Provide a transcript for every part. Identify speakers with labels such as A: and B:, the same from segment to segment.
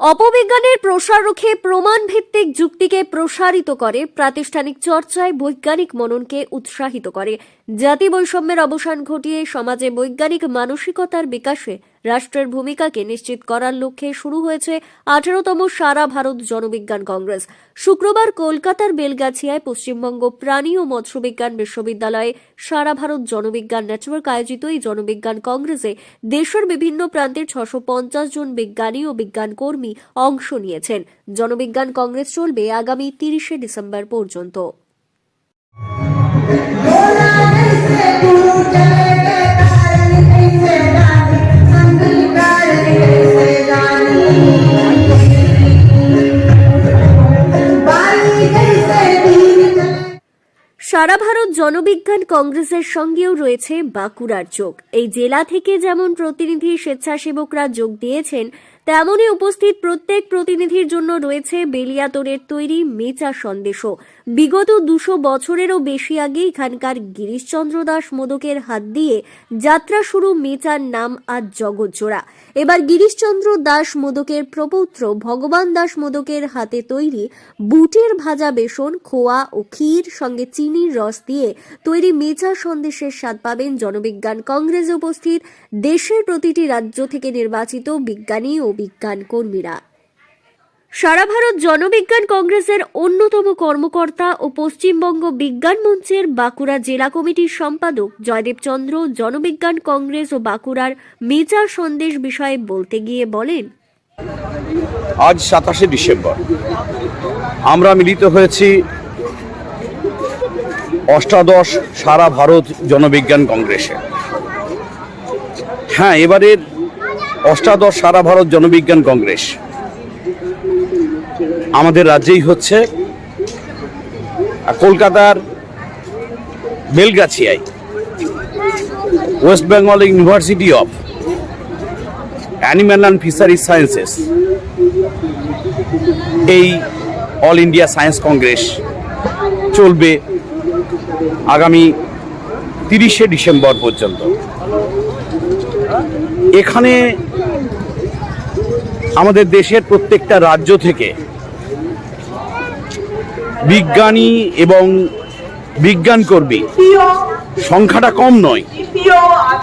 A: অপবিজ্ঞানের প্রসার রুখে প্রমাণ ভিত্তিক যুক্তিকে প্রসারিত করে, প্রাতিষ্ঠানিক চর্চায় বৈজ্ঞানিক মননকে উৎসাহিত করে। জাতি বৈষম্যের অবসান ঘটিয়ে সমাজে বৈজ্ঞানিক মানসিকতার বিকাশে রাষ্ট্রের ভূমিকাকে নিশ্চিত করার লক্ষ্যে শুরু হয়েছে আঠারোতম সারা ভারত জনবিজ্ঞান কংগ্রেস। শুক্রবার কলকাতার বেলগাছিয়ায় পশ্চিমবঙ্গ প্রাণী ও মৎস্যবিজ্ঞান বিশ্ববিদ্যালয়ে সারা ভারত জনবিজ্ঞান নেটওয়ার্ক আয়োজিত এই জনবিজ্ঞান কংগ্রেসে দেশের বিভিন্ন প্রান্তের ছশো জন বিজ্ঞানী ও বিজ্ঞান কর্মী অংশ নিয়েছেন। জনবিজ্ঞান কংগ্রেস চলবে আগামী তিরিশে ডিসেম্বর পর্যন্ত। সারা ভারত জনবিজ্ঞান কংগ্রেসের সঙ্গেও রয়েছে বাঁকুড়ার যোগ এই জেলা থেকে যেমন প্রতিনিধি স্বেচ্ছাসেবকরা যোগ দিয়েছেন, তেমনই উপস্থিত প্রত্যেক প্রতিনিধির জন্য রয়েছে বেলিয়াতরের তৈরি মেচা সন্দেশও। বিগত দুশো বছরেরও বেশি আগে এখানকার গিরিশচন্দ্র দাস মোদকের হাত দিয়ে যাত্রা শুরু মেচার নাম আজ জগৎজোড়া। এবার গিরিশচন্দ্র দাস মোদকের প্রপৌত্র, ভগবান দাস মোদকের হাতে তৈরি বুটের ভাজা বেসন, খোয়া ও ক্ষীর সঙ্গে চিনির রস দিয়ে তৈরি মেচা সন্দেশের স্বাদ পাবেন জনবিজ্ঞান কংগ্রেসে উপস্থিত দেশের প্রতিটি রাজ্য থেকে নির্বাচিত বিজ্ঞানী ও বিজ্ঞান কর্মীরা সারা ভারত জনবিজ্ঞান কংগ্রেসের অন্যতম কর্মকর্তা ও পশ্চিমবঙ্গ বিজ্ঞান মঞ্চের বাঁকুড়া জেলা কমিটির সম্পাদক জয়দেব চন্দ্র জনবিজ্ঞান কংগ্রেস ও বাঁকুড়ার মেচা সন্দেশ বিষয়ে বলতে গিয়ে বলেন,
B: আজ সাতাশে ডিসেম্বর। আমরা মিলিত হয়েছি অষ্টাদশ সারা ভারত জনবিজ্ঞান কংগ্রেসে। হ্যাঁ এবারের অষ্টাদশ সারা ভারত জনবিজ্ঞান কংগ্রেস। আমাদের রাজ্যেই হচ্ছে, কলকাতার বেলগাছিয়ায় West Bengal University of Animal and Fisheries Sciences এই অল ইন্ডিয়া সায়েন্স কংগ্রেস চলবে আগামী তিরিশে ডিসেম্বর পর্যন্ত। এখানে আমাদের দেশের প্রত্যেকটা রাজ্য থেকে বিজ্ঞানী এবং বিজ্ঞান কর্মী। সংখ্যাটা কম নয়।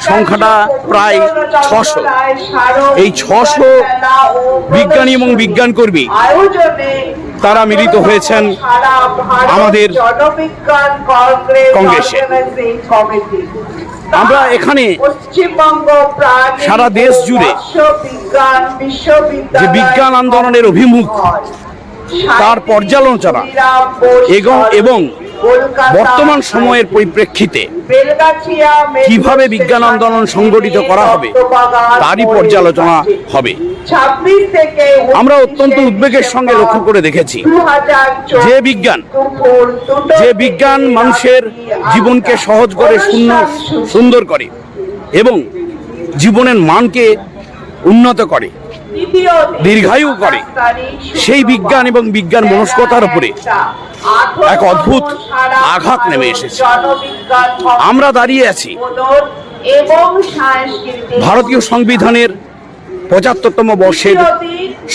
B: সংখ্যাটা প্রায় ছশো। এই ছশো বিজ্ঞানী এবং বিজ্ঞান কর্মী
C: তারা মিলিত হয়েছেন আমাদের
B: কংগ্রেসে। আমরা এখানে সারা দেশ জুড়ে বিজ্ঞান আন্দোলনের অভিমুখ তার পর্যালোচনা এবং- এবং বর্তমান সময়ের পরিপ্রেক্ষিতে কীভাবে বিজ্ঞান আন্দোলন সংগঠিত করা হবে, তারই পর্যালোচনা হবে। আমরা অত্যন্ত উদ্বেগের সঙ্গে লক্ষ্য করে দেখেছি যে বিজ্ঞান যে বিজ্ঞান মানুষের জীবনকে সহজ করে, শূন্য সুন্দর করে এবং জীবনের মানকে উন্নত করে। দীর্ঘায়ু করে সেই বিজ্ঞান এবং বিজ্ঞান মনস্কতার উপরে এক অদ্ভুত আঘাত নেমে এসেছে। আমরা দাঁড়িয়ে আছি ভারতীয় সংবিধানের পঁচাত্তরতম বর্ষের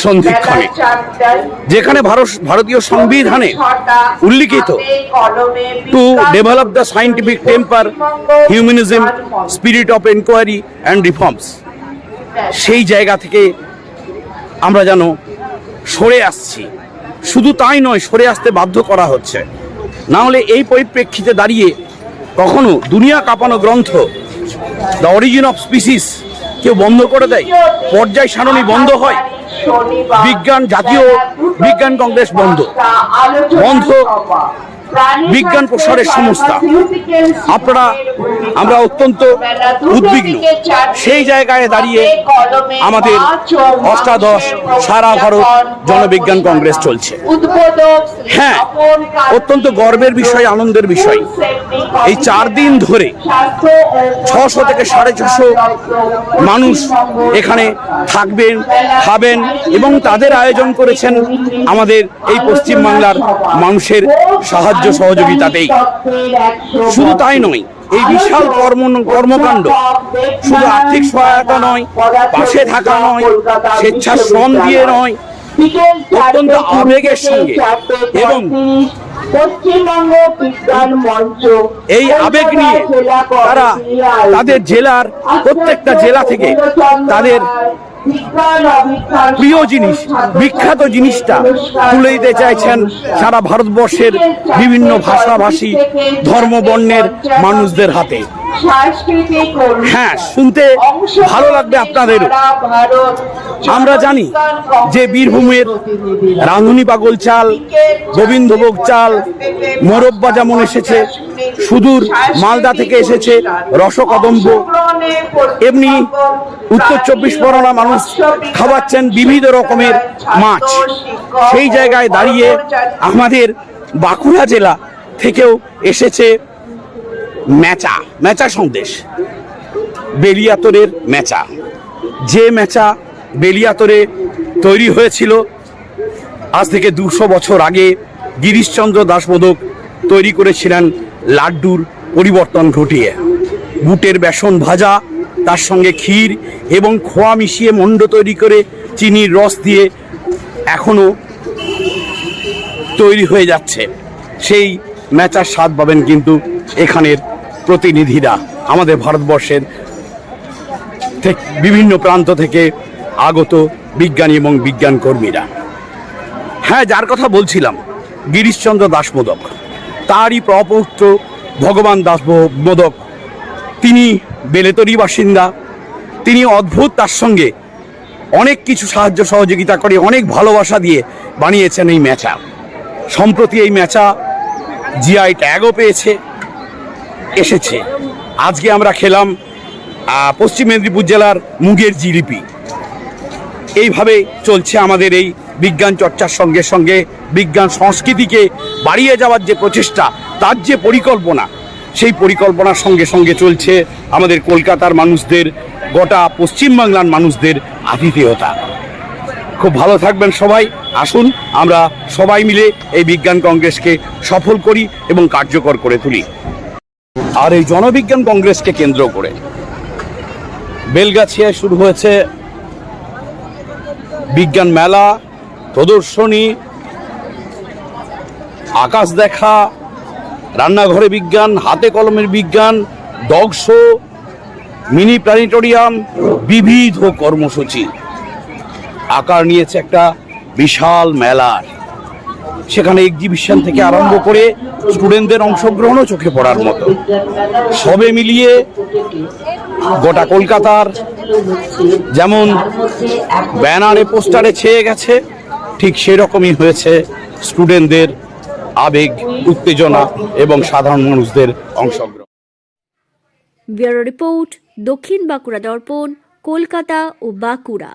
B: সন্ধিক্ষণে, যেখানে ভারত ভারতীয় সংবিধানে উল্লিখিত to develop the scientific temper humanism spirit of enquiry and reforms সেই জায়গা থেকে আমরা যেন সরে আসছি। শুধু তাই নয়, সরে আসতে বাধ্য করা হচ্ছে। না হলে এই পরিপ্রেক্ষিতে দাঁড়িয়ে কখনো দুনিয়া কাঁপানো গ্রন্থ দ্য অরিজিন অফ স্পিসিস কেউ বন্ধ করে দেয়? পর্যায় সারণী বন্ধ হয়। বিজ্ঞান জাতীয় বিজ্ঞান কংগ্রেস বন্ধ। বন্ধ বিজ্ঞান প্রসারের সংস্থা। আপনারা আমরা অত্যন্ত উদ্বিগ্ন। সেই জায়গায় দাঁড়িয়ে আমাদের অষ্টাদশ সারা ভারত জনবিজ্ঞান কংগ্রেস চলছে। হ্যাঁ অত্যন্ত গর্বের বিষয় আনন্দের বিষয়। এই চার দিন ধরে ছশো থেকে সাড়ে ছশো মানুষ এখানে থাকবেন খাবেন এবং তাদের আয়োজন করেছেন আমাদের এই পশ্চিমবাংলার মানুষের সাহায্য সহযোগিতাতেই। শুধু তাই নয় এই বিশাল কর্ম কর্মকাণ্ড শুধু আর্থিক সহায়তা নয় পাশে থাকা নয় স্বেচ্ছাশ্রম দিয়ে নয় অত্যন্ত আবেগের সঙ্গে এবং
C: পশ্চিমবঙ্গ বিজ্ঞান মঞ্চ
B: এই আবেগ নিয়ে তারা তাদের জেলার প্রত্যেকটা জেলা থেকে তাদের প্রিয় জিনিস বিখ্যাত জিনিসটা তুলে দিতে চাইছেন সারা ভারতবর্ষের বিভিন্ন ভাষাভাষী ধর্মবর্ণের মানুষদের হাতে। হ্যাঁ শুনতে ভালো লাগবে আপনাদেরও। আমরা জানি যে বীরভূমের রাঁধুনি পাগল চাল গোবিন্দভোগ চাল মোরব্বা যেমন এসেছে সুদূর মালদা থেকে এসেছে রসকদম্ব। এমনি উত্তর চব্বিশ পরগনা মানুষ খাওয়াচ্ছেন বিবিধ রকমের মাছ। সেই জায়গায় দাঁড়িয়ে আমাদের বাঁকুড়া জেলা থেকেও এসেছে ম্যাচা ম্যাচা সন্দেশ। বেলিয়াতরের ম্যাচা। যে ম্যাচা বেলিয়াতরে তৈরি হয়েছিল, আজ থেকে দুশো বছর আগে গিরিশচন্দ্র দাসবোধক তৈরি করেছিলেন লাড্ডুর পরিবর্তন ঘটিয়ে। বুটের বেসন ভাজা, তার সঙ্গে ক্ষীর এবং খোয়া মিশিয়ে মণ্ড তৈরি করে চিনির রস দিয়ে এখনও তৈরি হয়ে যাচ্ছে। সেই ম্যাচার স্বাদ পাবেন কিন্তু এখানের প্রতিনিধিরা আমাদের ভারতবর্ষের বিভিন্ন প্রান্ত থেকে আগত বিজ্ঞানী এবং বিজ্ঞান কর্মীরা। হ্যাঁ যার কথা বলছিলাম, গিরিশচন্দ্র দাসমোদক তারই প্রপৌত্র ভগবান দাস মোদক তিনি বেলেতরি বাসিন্দা। তিনি অদ্ভুত তার সঙ্গে অনেক কিছু সাহায্য সহযোগিতা করে, অনেক ভালোবাসা দিয়ে বানিয়েছেন এই ম্যাচা। সম্প্রতি এই ম্যাচা জিআই ট্যাগও পেয়েছে। এসেছে। আজকে আমরা খেলাম পশ্চিম মেদিনীপুর জেলার মুগের জিলিপি। এইভাবে চলছে আমাদের এই বিজ্ঞান চর্চার সঙ্গে সঙ্গে বিজ্ঞান সংস্কৃতিকে বাড়িয়ে যাওয়ার যে প্রচেষ্টা, তার যে পরিকল্পনা, সেই পরিকল্পনার সঙ্গে সঙ্গে চলছে আমাদের কলকাতার মানুষদের, গোটা পশ্চিমবাংলার মানুষদের আতিথেয়তা। খুব ভালো থাকবেন সবাই, আসুন, আমরা সবাই মিলে এই বিজ্ঞান কংগ্রেসকে সফল করি এবং কার্যকর করে তুলি। আর এই জনবিজ্ঞান কংগ্রেসকে কেন্দ্র করে। বেলগাছিয়ায় শুরু হয়েছে বিজ্ঞান মেলা, প্রদর্শনী, আকাশ দেখা, রান্নাঘরে বিজ্ঞান, হাতে কলমের বিজ্ঞান, ডগ শো, মিনি প্ল্যানেটোরিয়াম, বিবিধ কর্মসূচি। আকার নিয়েছে একটা বিশাল মেলার। সেখানে এক্সিবিশন থেকে আরম্ভ করে স্টুডেন্টদের অংশগ্রহণও চোখে পড়ার মতো। সবে মিলিয়ে গোটা কলকাতার যেমন ব্যানারে, পোস্টারে ছেয়ে গেছে, ঠিক সেরকমই হয়েছে স্টুডেন্টদের আবেগ, উত্তেজনা এবং সাধারণ মানুষদের অংশগ্রহণ।
A: ব্যুরো রিপোর্ট দক্ষিণ বাঁকুড়া দর্পণ, কলকাতা ও বাঁকুড়া।